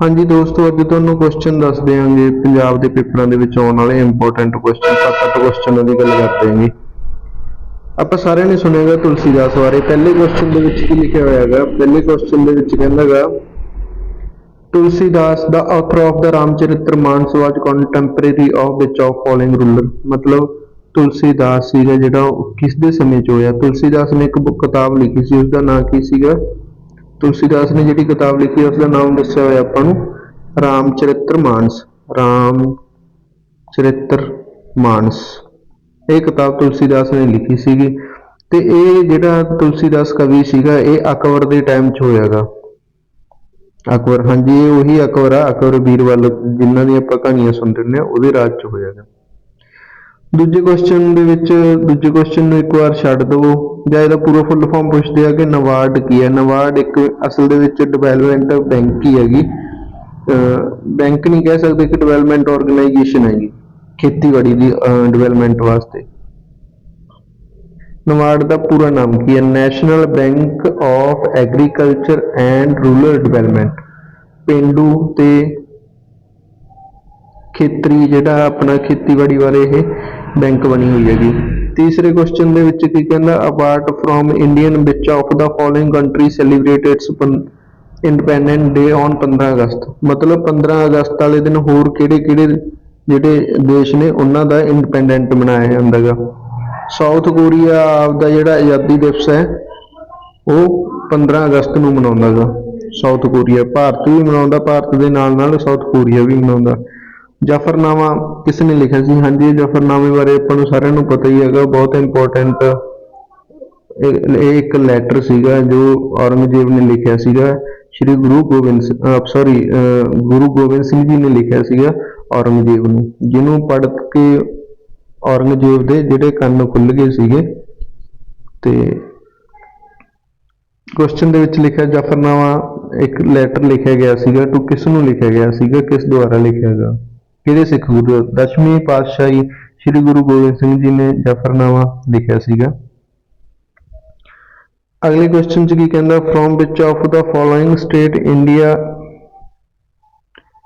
ਹਾਂਜੀ ਦੋਸਤੋ, ਅੱਜ ਤੁਹਾਨੂੰ ਕੁਐਸਚਨ ਦੱਸ ਦਿਆਂਗੇ। ਪੰਜਾਬ ਦੇ ਪੇਪਰਾਂ ਦੇ ਵਿੱਚ ਆਉਣ ਵਾਲੇ ਇੰਪੋਰਟੈਂਟ ਕੁਐਸਚਨ ਸੱਤ ਅੱਠ ਕੁਐਸਚਨਾਂ ਦੀ ਗੱਲ ਕਰਦੇ ਹਾਂ ਆਪਾਂ ਸਾਰਿਆਂ ਨੇ ਸੁਣਿਆਗਾ ਤੁਲਸੀਦਾਸ ਬਾਰੇ। ਪਹਿਲੇ ਕੁਐਸਚਨ ਦੇ ਵਿੱਚ ਕੀ ਲਿਖਿਆ ਹੋਇਆ ਹੈਗਾ? ਪਹਿਲੇ ਕੁਐਸਚਨ ਦੇ ਵਿੱਚ ਕਹਿੰਦਾਗਾ ਤੁਲਸੀਦਾਸ ਦਾ author of the Ramcharitra Manas was contemporary of which of following ruler ਮਤਲਬ ਤੁਲਸੀਦਾਸ ਸੀਗਾ ਜਿਹੜਾ ਉਹ ਕਿਸ ਦੇ ਸਮੇਂ 'ਚ ਹੋਇਆ? ਤੁਲਸੀਦਾਸ ਨੇ ਇੱਕ ਬੁੱਕ ਕਿਤਾਬ ਲਿਖੀ ਸੀ ਉਸ ਦਾ ਨਾਂ ਕੀ ਸੀਗਾ? ਤੁਲਸੀਦਾਸ ਨੇ ਜਿਹੜੀ ਕਿਤਾਬ ਲਿਖੀ ਉਸ ਦਾ ਨਾਮ ਦੱਸਿਆ ਹੋਇਆ ਆਪਾਂ ਨੂੰ, ਰਾਮਚਰਿਤਰ ਮਾਨਸ ਰਾਮ ਚਰਿਤਰ ਮਾਨਸ। ਇਹ ਕਿਤਾਬ ਤੁਲਸੀਦਾਸ ਨੇ ਲਿਖੀ ਸੀਗੀ ਤੇ ਇਹ ਜਿਹੜਾ ਤੁਲਸੀਦਾਸ ਕਵੀ ਸੀਗਾ, ਇਹ ਅਕਬਰ ਦੇ ਟਾਈਮ 'ਚ ਹੋਇਆਗਾ। ਅਕਬਰ, ਹਾਂਜੀ, ਇਹ ਉਹੀ ਅਕਬਰ ਆ, ਅਕਬਰ ਬੀਰਬਲ ਜਿਨ੍ਹਾਂ ਦੀਆਂ ਆਪਾਂ ਕਹਾਣੀਆਂ ਸੁਣਦੇ ਹੁੰਦੇ ਆ ਉਹਦੇ ਰਾਜ 'ਚ ਹੋਇਆਗਾ। ਦੂਜੇ ਕੁਐਸਚਨ ਦੇ ਵਿੱਚ ਦੂਜੇ ਕੁਐਸਚਨ ਨੂੰ ਇੱਕ ਵਾਰ ਛੱਡ ਦਿਓ ਜਾਂ ਇਹਦਾ ਪੂਰਾ ਫੁੱਲ ਫਾਰਮ ਪੁੱਛਦੇ ਆ ਕਿ ਨਵਾਰਡ ਕੀ ਹੈ। ਨਵਾਰਡ ਇੱਕ ਅਸਲ ਦੇ ਵਿੱਚ ਡਿਵੈਲਪਮੈਂਟ ਬੈਂਕ ਹੀ ਹੈਗੀ। ਬੈਂਕ ਨਹੀਂ ਕਹਿ ਸਕਦੇ ਕਿ ਡਿਵੈਲਪਮੈਂਟ ਆਰਗੇਨਾਈਜੇਸ਼ਨ ਹੈਗੀ। ਖੇਤੀਬਾੜੀ ਦੀ ਡਿਵੈਲਪਮੈਂਟ ਵਾਸਤੇ। ਨਵਾਰਡ ਦਾ ਪੂਰਾ ਨਾਮ ਕੀ ਹੈ? National Bank of Agriculture and Rural Development ਪਿੰਡੂ ਤੇ ਖੇਤਰੀ ਜਿਹੜਾ ਆਪਣਾ ਖੇਤੀਬਾੜੀ ਬਾਰੇ ਇਹ ਬੈਂਕ ਬਣੀ ਹੋਈ ਹੈਗੀ। ਤੀਸਰੇ ਕੁਐਸਚਨ ਦੇ ਵਿੱਚ ਕੀ ਕਹਿੰਦਾ ਅਪਾਰਟ ਫਰੋਮ ਇੰਡੀਅਨ ਵਿੱਚ of the following country celebrate its independent day on 15 August. ਮਤਲਬ 15 ਅਗਸਤ ਵਾਲੇ ਦਿਨ ਹੋਰ ਕਿਹੜੇ ਕਿਹੜੇ ਜਿਹੜੇ ਦੇਸ਼ ਨੇ, ਉਹਨਾਂ ਦਾ ਇੰਡੀਪੈਂਡੈਂਟ ਮਨਾਇਆ ਜਾਂਦਾਗਾ ਸਾਊਥ ਕੋਰੀਆ ਆਪਦਾ ਜਿਹੜਾ ਆਜ਼ਾਦੀ ਦਿਵਸ ਹੈ, ਉਹ 15 ਅਗਸਤ ਨੂੰ ਮਨਾਉਂਦਾਗਾ ਸਾਊਥ ਕੋਰੀਆ ਭਾਰਤ ਵੀ ਮਨਾਉਂਦਾ, ਭਾਰਤ ਦੇ ਨਾਲ ਨਾਲ ਸਾਊਥ ਕੋਰੀਆ ਵੀ ਮਨਾਉਂਦਾ। ਜਫਰਨਾਮਾ ਕਿਸ ਨੇ ਲਿਖਿਆ ਸੀ? ਹਾਂਜੀ, ਇਹ ਜਫਰਨਾਮੇ ਬਾਰੇ ਆਪਾਂ ਨੂੰ ਸਾਰਿਆਂ ਨੂੰ ਪਤਾ ਹੀ ਹੈਗਾ, ਬਹੁਤ ਇੰਪੋਰਟੈਂਟ ਇਹ ਇੱਕ ਲੈਟਰ ਸੀਗਾ ਜੋ ਔਰੰਗਜ਼ੇਬ ਨੇ ਲਿਖਿਆ ਸੀਗਾ। ਸ਼੍ਰੀ ਗੁਰੂ ਗੋਬਿੰਦ ਸੌਰੀ ਗੁਰੂ ਗੋਬਿੰਦ ਸਿੰਘ ਜੀ ਨੇ ਲਿਖਿਆ ਸੀਗਾ ਔਰੰਗਜ਼ੇਬ ਨੂੰ, ਜਿਹਨੂੰ ਪੜ੍ਹ ਕੇ ਔਰੰਗਜ਼ੇਬ ਦੇ ਜਿਹੜੇ ਕੰਨ ਖੁੱਲ ਗਏ ਸੀਗੇ। ਤੇ ਕੁਐਸਚਨ ਦੇ ਵਿੱਚ ਲਿਖਿਆ ਜਾਫਰਨਾਮਾ ਇੱਕ ਲੈਟਰ ਲਿਖਿਆ ਗਿਆ ਸੀਗਾ ਟੂ ਕਿਸ ਨੂੰ ਲਿਖਿਆ ਗਿਆ ਸੀਗਾ, ਕਿਸ ਦੁਆਰਾ ਲਿਖਿਆ ਗਿਆ? ਕਿਹੜੇ ਸਿੱਖ ਗੁਰੂ ਦਸ਼ਮੀ ਪਾਤਸ਼ਾਹੀ ਸ੍ਰੀ ਗੁਰੂ ਗੋਬਿੰਦ ਸਿੰਘ ਜੀ ਨੇ ਜਫਰਨਾਮਾ ਲਿਖਿਆ ਸੀਗਾ। ਅਗਲੇ ਕੁਐਸਚਨ 'ਚ ਕੀ ਕਹਿੰਦਾ? From which of the following state India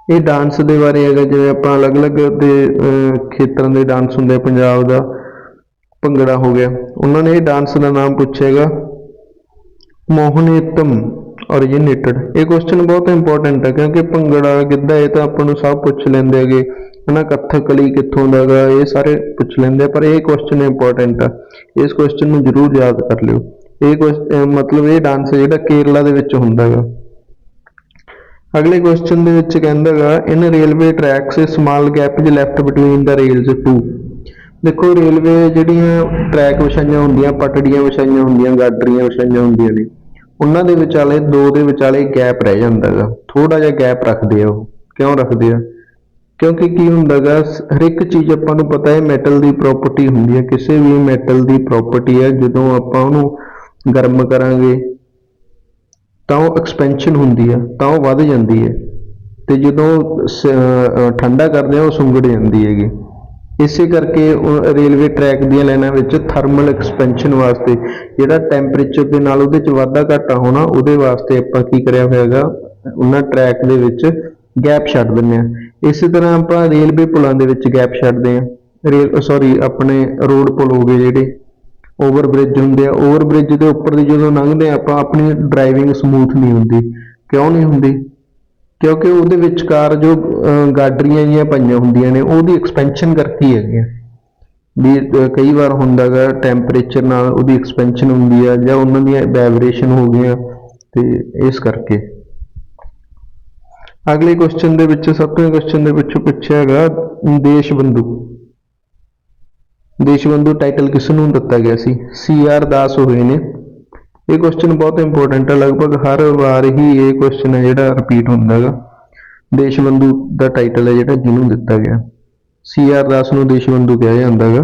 ਇਹ ਡਾਂਸ ਦੇ ਬਾਰੇ ਹੈਗਾ, ਜਿਵੇਂ ਆਪਾਂ ਅਲੱਗ-ਅਲੱਗ ਦੇ ਖੇਤਰਾਂ ਦੇ ਡਾਂਸ ਹੁੰਦੇ ਪੰਜਾਬ ਦਾ ਭੰਗੜਾ ਹੋ ਗਿਆ। ਉਹਨਾਂ ਨੇ ਇਹ ਡਾਂਸ ਦਾ ਨਾਮ ਪੁੱਛਿਆਗਾ ਮੋਹਨੇਤਮ originated ਇਹ ਕੁਐਸਚਨ ਬਹੁਤ ਇੰਪੋਰਟੈਂਟ ਹੈ, ਕਿਉਂਕਿ ਭੰਗੜਾ ਗਿੱਧਾ ਇਹ ਤਾਂ ਆਪਾਂ ਨੂੰ ਸਭ ਪੁੱਛ ਲੈਂਦੇ ਹੈਗੇ। ਹਨਾ ਕੱਥਕਲੀ ਕਿੱਥੋਂ ਦਾ ਗਾ ਇਹ ਸਾਰੇ ਪੁੱਛ ਲੈਂਦੇ ਆ, ਪਰ ਇਹ ਕੁਐਸਚਨ ਇੰਪੋਰਟੈਂਟ ਆ। ਇਸ ਕੁਐਸਚਨ ਨੂੰ ਜ਼ਰੂਰ ਯਾਦ ਕਰ ਲਿਓ। ਇਹ ਕੁਐਸ- ਮਤਲਬ ਇਹ ਡਾਂਸ ਜਿਹੜਾ ਕੇਰਲਾ ਦੇ ਵਿੱਚ ਹੁੰਦਾ ਗਾ ਅਗਲੇ ਕੁਐਸਚਨ ਦੇ ਵਿੱਚ ਕਹਿੰਦਾ ਗਾ in railway tracks small gap is left between the rails to ਦੇਖੋ ਰੇਲਵੇ ਜਿਹੜੀਆਂ ਟਰੈਕ ਵਿਛਾਈਆਂ ਹੁੰਦੀਆਂ, ਪਟੜੀਆਂ ਵਿਛਾਈਆਂ ਹੁੰਦੀਆਂ, ਗਾਡਰੀਆਂ ਵਿਛਾਈਆਂ ਹੁੰਦੀਆਂ ਨੇ। ਉਹਨਾਂ ਦੇ ਵਿਚਾਲੇ, ਦੋ ਦੇ ਵਿਚਾਲੇ ਗੈਪ ਰਹਿ ਜਾਂਦਾ ਗਾ ਥੋੜਾ ਜਿਹਾ ਗੈਪ ਰੱਖਦੇ ਆ ਉਹ। ਕਿਉਂ ਰੱਖਦੇ ਆ? ਕਿਉਂਕਿ ਕੀ ਹੁੰਦਾ ਗਾ ਹਰ ਇੱਕ ਚੀਜ਼ ਆਪਾਂ ਨੂੰ ਪਤਾ ਹੈ ਮੈਟਲ ਦੀ ਪ੍ਰਾਪਰਟੀ ਹੁੰਦੀ ਹੈ। ਕਿਸੇ ਵੀ ਮੈਟਲ ਦੀ ਪ੍ਰਾਪਰਟੀ ਹੈ, ਜਦੋਂ ਆਪਾਂ ਉਹਨੂੰ ਗਰਮ ਕਰਾਂਗੇ, ਤਾਂ ਉਹ ਐਕਸਪੈਂਸ਼ਨ ਹੁੰਦੀ ਆ, ਤਾਂ ਉਹ ਵੱਧ ਜਾਂਦੀ ਹੈ। ਤੇ ਜਦੋਂ ਸ- ਠੰਡਾ ਕਰਦੇ ਆ, ਉਹ ਸੁੰਗੜ ਜਾਂਦੀ ਹੈਗੀ। ਇਸੇ ਕਰਕੇ ਉਹ ਰੇਲਵੇ ਟਰੈਕ ਦੀਆਂ ਲਾਈਨਾਂ ਵਿੱਚ ਥਰਮਲ ਐਕਸਪੈਂਸ਼ਨ ਵਾਸਤੇ, ਜਿਹੜਾ ਟੈਂਪਰੇਚਰ ਦੇ ਨਾਲ ਉਹਦੇ ਚ ਵਾਧਾ ਘਾਟਾ ਹੋਣਾ, ਉਹਦੇ ਵਾਸਤੇ ਆਪਾਂ ਕੀ ਕਰਿਆ ਹੋਇਆਗਾ ਉਹਨਾਂ ਟਰੈਕ ਦੇ ਵਿੱਚ ਗੈਪ ਛੱਡ ਦਿੰਦੇ ਆ ਇਸੇ ਤਰ੍ਹਾਂ ਆਪਾਂ ਰੇਲਵੇ ਪੁਲਾਂ ਦੇ ਵਿੱਚ ਗੈਪ ਛੱਡਦੇ ਆ ਰੇਲ ਸੌਰੀ ਆਪਣੇ ਰੋਡ ਪੁਲ ਹੋ ਗਏ ਜਿਹੜੇ ਓਵਰ ਬ੍ਰਿਜ ਹੁੰਦੇ ਆ। ਓਵਰ ਬ੍ਰਿਜ ਦੇ ਉੱਪਰ ਦੀ ਜਦੋਂ ਲੰਘਦੇ ਆ ਆਪਾਂ, ਆਪਣੀ ਡਰਾਈਵਿੰਗ ਸਮੂਥ ਨਹੀਂ ਹੁੰਦੀ। ਕਿਉਂ ਨਹੀਂ ਹੁੰਦੀ? ਕਿਉਂਕਿ ਉਹਦੇ ਵਿਚਕਾਰ ਜੋ ਅਹ, ਗਾਡਰੀਆਂ ਜੀਆਂ ਪਈਆਂ ਹੁੰਦੀਆਂ ਨੇ ਉਹਦੀ ਐਕਸਪੈਂਸ਼ਨ ਕਰਕੇ ਹੈਗੀਆਂ ਵੀ ਕਈ ਵਾਰ ਹੁੰਦਾਗਾ ਟੈਂਪਰੇਚਰ ਨਾਲ ਉਹਦੀ ਐਕਸਪੈਂਸ਼ਨ ਹੁੰਦੀ ਆ ਜਾਂ ਉਹਨਾਂ ਦੀਆਂ ਵਾਈਬ੍ਰੇਸ਼ਨ ਹੋ ਗਈਆਂ ਤੇ ਇਸ ਕਰਕੇ। ਅਗਲੇ ਕੁਐਸਚਨ ਦੇ ਵਿੱਚ ਸੱਤਵੇਂ ਕੁਐਸਚਨ ਦੇ ਵਿੱਚ ਪੁੱਛਿਆ ਹੈਗਾ ਦੇਸ਼ ਬੰਧੂ ਦੇਸ਼ ਬੰਧੂ ਟਾਈਟਲ ਕਿਸ ਨੂੰ ਦਿੱਤਾ ਗਿਆ ਸੀ? ਸੀ ਆਰ ਦਾਸ ਹੋਏ ਨੇ। ਇਹ ਕੁਐਸਚਨ ਬਹੁਤ ਇੰਪੋਰਟੈਂਟ ਹੈ ਲਗਭਗ ਹਰ ਵਾਰ ਹੀ ਇਹ ਕੁਐਸਚਨ ਹੈ ਜਿਹੜਾ ਰਿਪੀਟ ਹੁੰਦਾ ਹੈਗਾ ਦੇਸ਼ਬੰਧੂ ਦਾ ਟਾਈਟਲ ਹੈ ਜਿਹੜਾ, ਜਿਹਨੂੰ ਦਿੱਤਾ ਗਿਆ। ਸੀ ਆਰ ਦਾਸ ਨੂੰ ਦੇਸ਼ਬੰਧੂ ਕਿਹਾ ਜਾਂਦਾ ਹੈਗਾ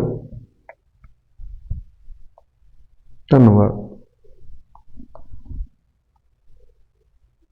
ਧੰਨਵਾਦ।